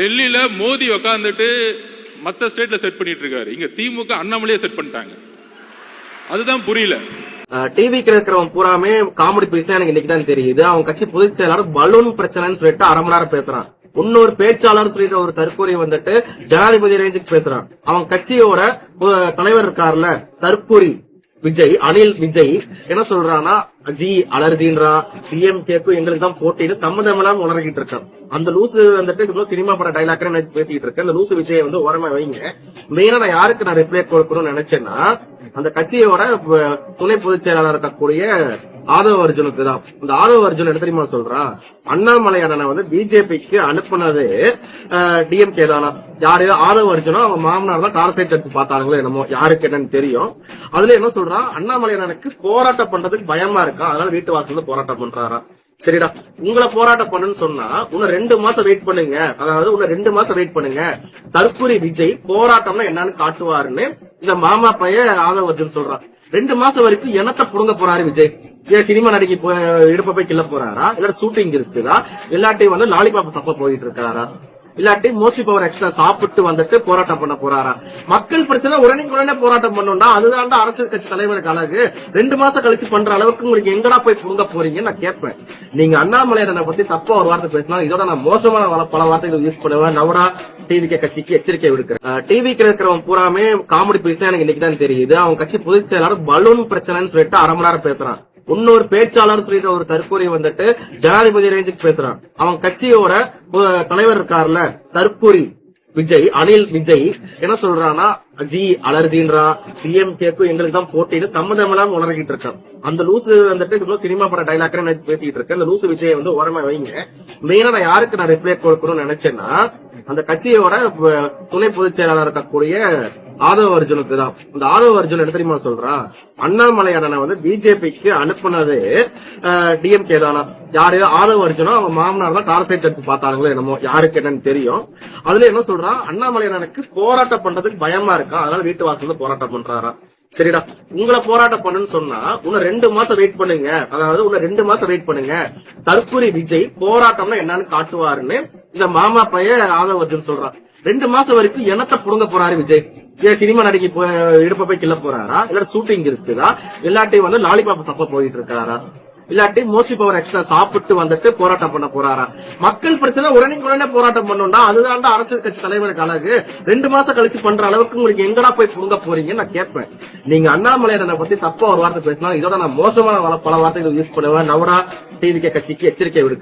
டெல்லியில் மோடி உக்காந்துட்டு மற்ற ஸ்டேட்ல செட் பண்ணிட்டு இருக்காரு இங்க திமுக அண்ணாமலையே செட் பண்ணிட்டாங்க. அதுதான் புரியல. டிவிக்கு இருக்கிறவன் பூராமே காமெடி பேசினா எனக்கு இன்னைக்கு தான் தெரியுது. அவன் கட்சி பொதுச் செயலாளர் பலூன் பிரச்சனைன்னு சொல்லிட்டு அரை மணி நேரம் பேசுறான். இன்னொரு பேச்சாளர் சொல்லிட்டு ஒரு தற்கொலை வந்துட்டு ஜனாதிபதி ரேஞ்சுக்கு பேசுறான். அவன் கட்சியோட தலைவர் இருக்கார்ல தற்கூரி விஜய் அனில் விஜய் என்ன சொல்றான்னா ஜி அலர்ஜின்றா டிஎம்கேக்கும் எங்களுக்கு தான் போட்டின்னு சம்மந்தமெல்லாம் உணர்கிட்டு இருக்கான் அந்த லூசு வந்துட்டு இன்னும் சினிமா பட டைலாக் பேசிட்டு இருக்கேன் அந்த லூசு விஜய் வந்து ஓரமா வைங்க. மெயினா நான் யாருக்கு நான் ரிப்ளை கொடுக்கணும்னு நினைச்சேன்னா அந்த கட்சியோட துணை பொதுச் செயலாளர் இருக்கக்கூடிய ஆதவ அர்ஜுனுக்கு தான். இந்த ஆதவ அர்ஜுன் என்ன தெரியுமா சொல்றா? அண்ணாமலை அண்ணனை வந்து பிஜேபிக்கு அனுப்புனது டிஎம்கே தானா. யாரு? ஆதவ அர்ஜுனோ அவங்க மாமனார் தான் காரசைட் எடுத்து பார்த்தாங்களோ என்னமோ யாருக்கு என்னன்னு தெரியும். அதுல என்ன சொல்றா? அண்ணாமலை அண்ணனுக்கு போராட்டம் பண்றதுக்கு பயமா இருக்கா? அதனால வீட்டு வாசல்ல போராட்டம் பண்றாரா. சரிடா உங்களை போராட்டம் பண்ணுன்னு சொன்னா இன்னும் ரெண்டு மாசம் வெயிட் பண்ணுங்க. அதாவது இன்னும் ரெண்டு மாசம் வெயிட் பண்ணுங்க. தற்கொலை விஜய் போராட்டம்னா என்னன்னு காட்டுவாருன்னு இந்த மாமா பையன் ஆதவ அர்ஜுன் சொல்றான். ரெண்டு மாசம் வரைக்கும் எனத்த புடுங்க போறாரு விஜய். ஏன் சினிமா நடிகை இடுப்ப போய் கிள்ள போறாரா? இல்ல ஷூட்டிங் இருக்குதா? இல்லாட்டி வந்து லாலிபாப் தப்ப போயிட்டு இருக்காரா? இல்லாட்டி மோஸ்ட்லி பவர் எக்ஸ்ட்ரா சாப்பிட்டு வந்துட்டு போராட்டம் பண்ண போறாரா? மக்கள் பிரச்சனை உடனே உடனே போராட்டம் பண்ணணும்னா அதுதான் அரசியல் கட்சி தலைவருக்கு அழகு. ரெண்டு மாசம் கழிச்சு பண்ற அளவுக்கு உங்களுக்கு எங்கடா போய் புடுங்க போறீங்கன்னு நான் கேட்பேன். நீங்க அண்ணாமலையனை பத்தி தப்பா ஒரு வார்த்தை பேசினா இதோட நான் மோசமான வள- பல வார்த்தைகள் யூஸ் பண்ணுவேன். நவடா டிவிகே கட்சிக்கு எச்சரிக்கை விடுக்கிறேன். டிவிக்கு இருக்கிறவன் பூராமே காமெடி பேசினா எனக்கு இன்னைக்கு தான் தெரியுது. அவன் கட்சி பொதுச் செயலாளர் பலூன் பிரச்சனைன்னு சொல்லிட்டு அரை மணி நேரம் பேசுறான். இன்னொரு பேச்சாளர் சொல்லிட்டு ஒரு தற்கொலை வந்துட்டு ஜனாதிபதி ரேஞ்சுக்கு பேசுறான். அவன் கட்சியோட தலைவர் இருக்கார்ல தற்கூரி விஜய் அனில் விஜய் என்ன சொல்றான்னா ஜி அலர்ஜின்றா டிஎம்கேக்கும் எங்களுக்கு தான் போட்டின்னு சம்மந்தமெல்லாம் உணர்கிட்டு இருக்கான். அந்த லூசு வந்துட்டு இன்னும் சினிமா பட டைலாக் பேசிட்டு இருக்கேன் அந்த லூசு விஜய் வந்து ஓரமா வைங்க. மெயினா நான் யாருக்கு நான் ரிப்ளை கொடுக்கணும்னு நினைச்சேன்னா அந்த கட்சியோட துணை பொதுச் செயலாளர் இருக்கக்கூடிய ஆதவ அர்ஜுனுக்கு தான். இந்த ஆதவ அர்ஜுன் என்ன தெரியுமா சொல்றான் அண்ணாமலை அண்ணனை வந்து பிஜேபிக்கு அனுப்புனது டிஎம்கே தானா. யாரு? ஆதவ அர்ஜுனோ அவங்க மாமனார் தான் காரசைட் எடுத்து பார்த்தாங்களோ என்னமோ யாருக்கு என்னன்னு தெரியும். அதுல என்ன சொல்றான் அண்ணாமலை அண்ணனுக்கு போராட்டம் பண்றதுக்கு பயமா இருக்கா? அதனால வீட்டு வாசல்ல போராட்டம் பண்றாரா. சரிடா உங்களை போராட்டம் பண்ணுன்னு சொன்னா இன்னும் ரெண்டு மாசம் வெயிட் பண்ணுங்க. அதாவது இன்னும் ரெண்டு மாசம் வெயிட் பண்ணுங்க. தற்கொலை விஜய் போராட்டம்னா என்னன்னு காட்டுவாருன்னு இந்த மாமா பையன் ஆதவ அர்ஜுன் சொல்றான். ரெண்டு மாசம் வரைக்கும் எனத்த புடுங்க போறாரு விஜய். ஏன் சினிமா நடிகை போ- இடுப்ப போய் கிள்ள போறாரா? இல்ல ஷூட்டிங் இருக்குதா? இல்லாட்டி வந்து லாலிபாப் தப்ப போயிட்டு இருக்காரா? இல்லாட்டி மோஸ்ட்லி பவர் எக்ஸ்ட்ரா சாப்பிட்டு வந்துட்டு போராட்டம் பண்ண போறாரா? மக்கள் பிரச்சனை உடனே உடனே போராட்டம் பண்ணணும்னா அதுதான் அரசியல் கட்சி தலைவருக்கு அழகு. ரெண்டு மாசம் கழிச்சு பண்ற அளவுக்கு உங்களுக்கு எங்கடா போய் புடுங்க போறீங்கன்னு நான் கேட்பேன். நீங்க அண்ணாமலையனை பத்தி தப்பா ஒரு வார்த்தை பேசினா இதோட நான் மோசமான பல வார்த்தைகள் யூஸ் பண்ணுவேன். நவடா டிவிகே கட்சிக்கு எச்சரிக்கை விடுக்க